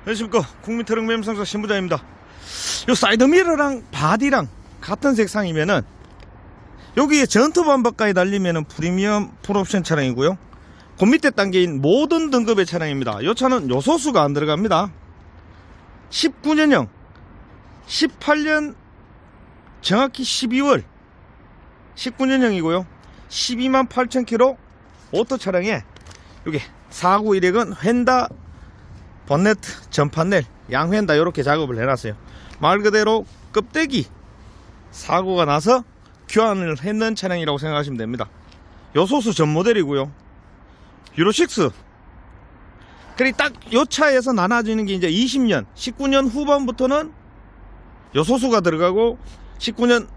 안녕하십니까. 국민트럭 매매상사 신부장입니다. 요 사이드미러랑 바디랑 같은 색상이면은 여기에 전투 반박까지 달리면은 프리미엄 풀옵션 차량이고요. 그 밑에 단계인 모든 등급의 차량입니다. 요 차는 요소수가 안 들어갑니다. 19년형 18년 정확히 12월 19년형이고요. 12만 8천 킬로 오토 차량에 여기 491획은 휀다 번네트 전판넬 양회다 이렇게 작업을 해놨어요. 말 그대로 껍데기 사고가 나서 교환을 했는 차량이라고 생각하시면 됩니다. 요소수 전 모델이고요. 유로6 그리 딱요 차에서 나눠지는 게 이제 20년 19년 후반부터는 요소수가 들어가고 19년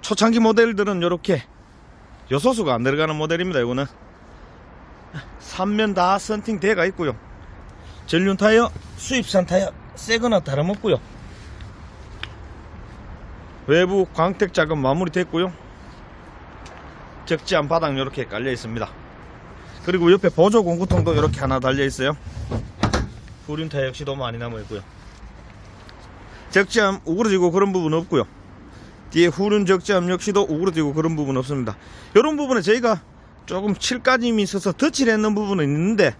초창기 모델들은 이렇게 요소수가 안 들어가는 모델입니다 이거는. 3면 다 선팅 대가 있고요 전륜 타이어 수입산 타이어 새거나 다름없고요. 외부 광택 작업 마무리 됐고요. 적지한 바닥 이렇게 깔려 있습니다. 그리고 옆에 보조 공구통도 이렇게 하나 달려 있어요. 후륜 타이어 역시도 많이 남아 있고요. 적지함 우그러지고 그런 부분 없고요. 뒤에 후륜 적지함 역시도 우그러지고 그런 부분 없습니다. 이런 부분에 저희가 조금 칠까짐이 있어서 덧칠했는 부분은 있는데 예,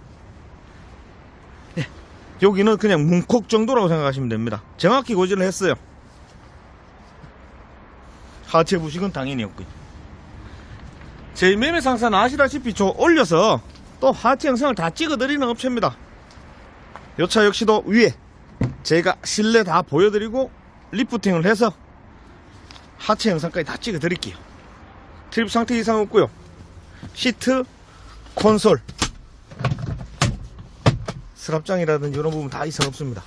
여기는 그냥 문콕 정도라고 생각하시면 됩니다. 정확히 고지를 했어요. 하체 부식은 당연히 없고요. 저희 매매 상사는 아시다시피 저 올려서 또 하체 영상을 다 찍어 드리는 업체입니다. 요 차 역시도 위에 제가 실내 다 보여드리고 리프팅을 해서 하체 영상까지 다 찍어 드릴게요. 트립 상태 이상 없고요. 시트 콘솔 스랍장이라든지 이런 부분 다 이상 없습니다.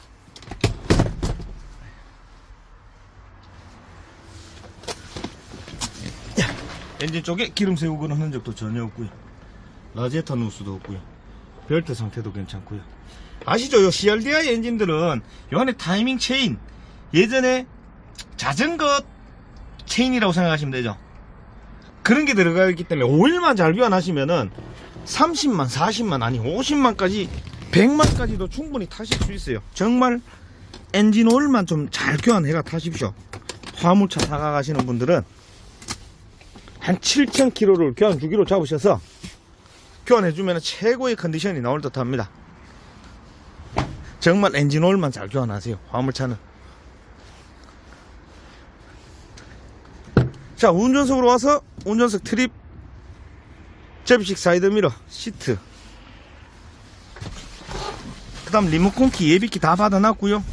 엔진 쪽에 기름 세우거나 흔적도 전혀 없고요. 라제타 누수도 없고요. 벨트 상태도 괜찮고요. 아시죠? 요 CRDI 엔진들은 요 안에 타이밍 체인 예전에 자전거 체인이라고 생각하시면 되죠. 그런 게 들어가 있기 때문에 오일만 잘 교환하시면은 30만 40만 아니 50만까지 100만까지도 충분히 타실 수 있어요 정말 엔진 오일만 좀 잘 교환해가 타십시오 화물차 사가 가시는 분들은 한 7,000km를 교환 주기로 잡으셔서 교환해주면 최고의 컨디션이 나올 듯 합니다. 정말 엔진 오일만 잘 교환하세요. 화물차는. 자, 운전석으로 와서 운전석 트립, 접이식 사이드미러, 시트. 그 다음 리모컨 키, 예비키 다 받아놨고요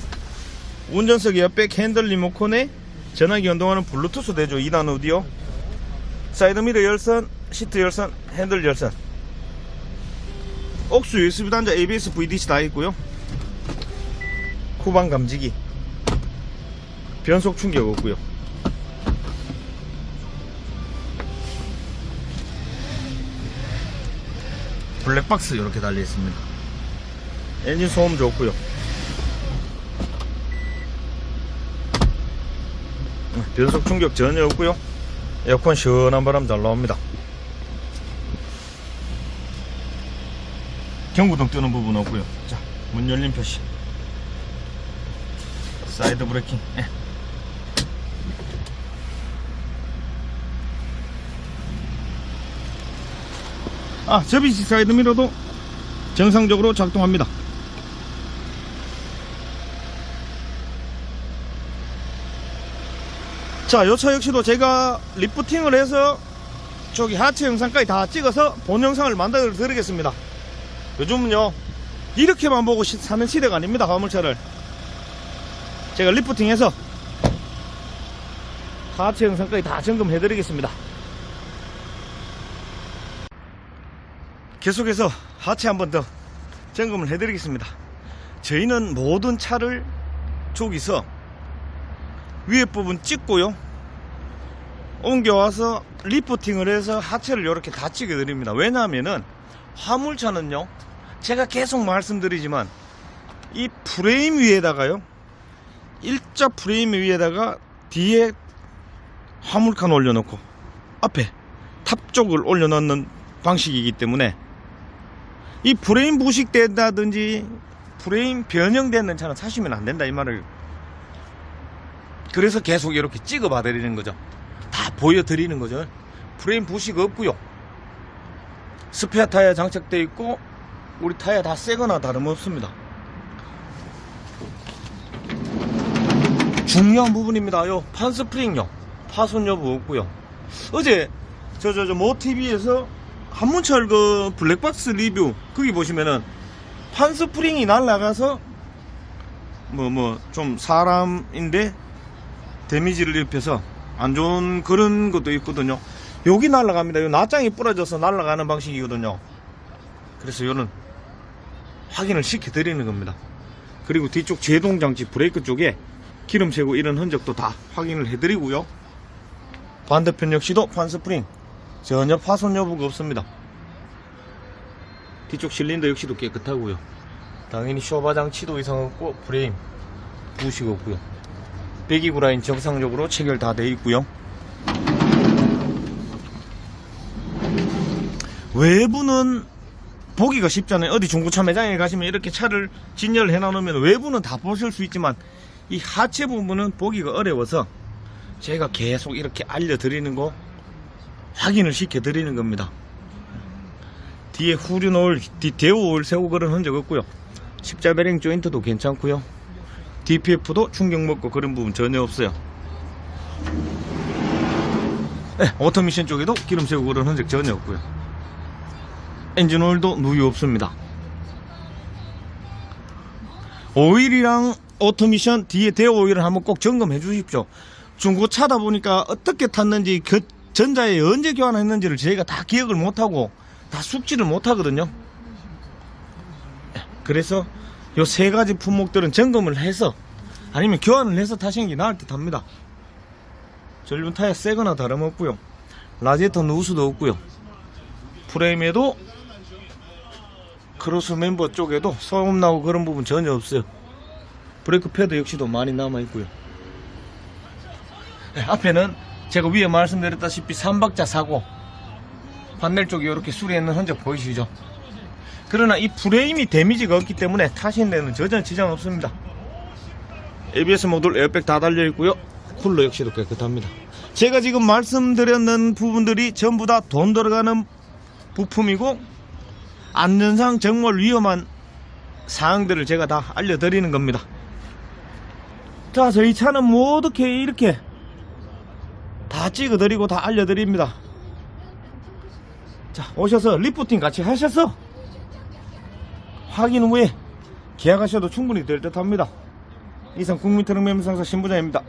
운전석 옆에 핸들 리모컨에 전화기 연동하는 블루투스 대조 2단 오디오. 사이드미러 열선, 시트 열선, 핸들 열선. 옥수 USB 단자 ABS VDC 다 있고요. 후방 감지기. 변속 충격 없고요. 블랙박스 이렇게 달려 있습니다. 엔진 소음 좋고요. 변속 충격 전혀 없고요. 에어컨 시원한 바람 잘 나옵니다. 경고등 뜨는 부분 없고요. 자, 문 열린 표시. 사이드 브레이킹. 예. 아, 접이식 사이드 미러도 정상적으로 작동합니다. 자, 요 차 역시도 제가 리프팅을 해서 저기 하체 영상까지 다 찍어서 본 영상을 만들어 드리겠습니다. 요즘은요, 이렇게만 보고 시- 사는 시대가 아닙니다, 화물차를. 제가 리프팅해서 하체 영상까지 다 점검해 드리겠습니다. 계속해서 하체 한 번 더 점검을 해 드리겠습니다. 저희는 모든 차를 저기서 위에 부분 찍고요. 옮겨와서 리프팅을 해서 하체를 이렇게 다 찍어 드립니다. 왜냐하면은 화물차는요, 제가 계속 말씀드리지만 이 프레임 위에다가요, 일자 프레임 위에다가 뒤에 화물칸 올려놓고 앞에 탑 쪽을 올려놓는 방식이기 때문에 이 프레임 부식된다든지 프레임 변형되는 차는 사시면 안 된다 이 말을 그래서 계속 이렇게 찍어 봐드리는 거죠 다 보여드리는 거죠. 프레임 부식 없고요. 스페어 타이어 장착되어 있고 우리 타이어 다 새거나 다름없습니다. 중요한 부분입니다 요. 판스프링요. 파손 여부 없고요. 어제 저저저 모티비에서 한문철 그 블랙박스 리뷰 거기 보시면은 판스프링이 날라가서 뭐 뭐 좀 사람인데 데미지를 입혀서 안 좋은 그런 것도 있거든요. 여기 날라갑니다. 요 낫장이 부러져서 날라가는 방식이거든요. 그래서 요는 확인을 시켜 드리는 겁니다. 그리고 뒤쪽 제동 장치 브레이크 쪽에 기름 새고 이런 흔적도 다 확인을 해 드리고요. 반대편 역시도 판스프링 전혀 파손 여부가 없습니다. 뒤쪽 실린더 역시도 깨끗하고요. 당연히 쇼바 장치도 이상 없고 프레임 부식 없고요. 배기구 라인 정상적으로 체결 다 돼 있고요. 외부는 보기가 쉽잖아요. 어디 중고차 매장에 가시면 이렇게 차를 진열해 놔놓으면 외부는 다 보실 수 있지만 이 하체 부분은 보기가 어려워서 제가 계속 이렇게 알려드리는 거 확인을 시켜드리는 겁니다. 뒤에 후륜 오일, 뒤 대우 오일 세고 그런 흔적 없고요. 십자 베링 조인트도 괜찮고요. DPF도 충격 먹고 그런 부분 전혀 없어요. 네, 오토미션 쪽에도 기름 새고 그런 흔적 전혀 없고요. 엔진 오일도 누유 없습니다. 오일이랑 오토미션 뒤에 대우 오일을 한번 꼭 점검해 주십시오. 중고차다 보니까 어떻게 탔는지 그 전자에 언제 교환했는지를 저희가 다 기억을 못하고 다 숙지를 못하거든요. 그래서 요 세 가지 품목들은 점검을 해서 아니면 교환을 해서 타시는 게 나을 듯 합니다. 전륜 타이어 새거나 다름없고요. 라디에이터 누수도 없고요. 프레임에도 크로스 멤버 쪽에도 소음 나고 그런 부분 전혀 없어요. 브레이크 패드 역시도 많이 남아 있고요. 네, 앞에는 제가 위에 말씀드렸다시피 3박자 사고 판넬 쪽에 이렇게 수리했는 흔적 보이시죠? 그러나 이 프레임이 데미지가 없기 때문에 타신 데는 전혀 지장 없습니다. ABS 모듈 에어백 다 달려 있고요. 쿨러 역시도 깨끗합니다. 제가 지금 말씀드렸는 부분들이 전부 다 돈 들어가는 부품이고 안전상 정말 위험한 사항들을 제가 다 알려드리는 겁니다. 자, 저희 차는 뭐 어떻게 이렇게 다 찍어드리고 다 알려드립니다. 자, 오셔서 리프팅 같이 하셔서 확인 후에 계약하셔도 충분히 될 듯 합니다. 이상 국민트럭 매매상사 신부장입니다.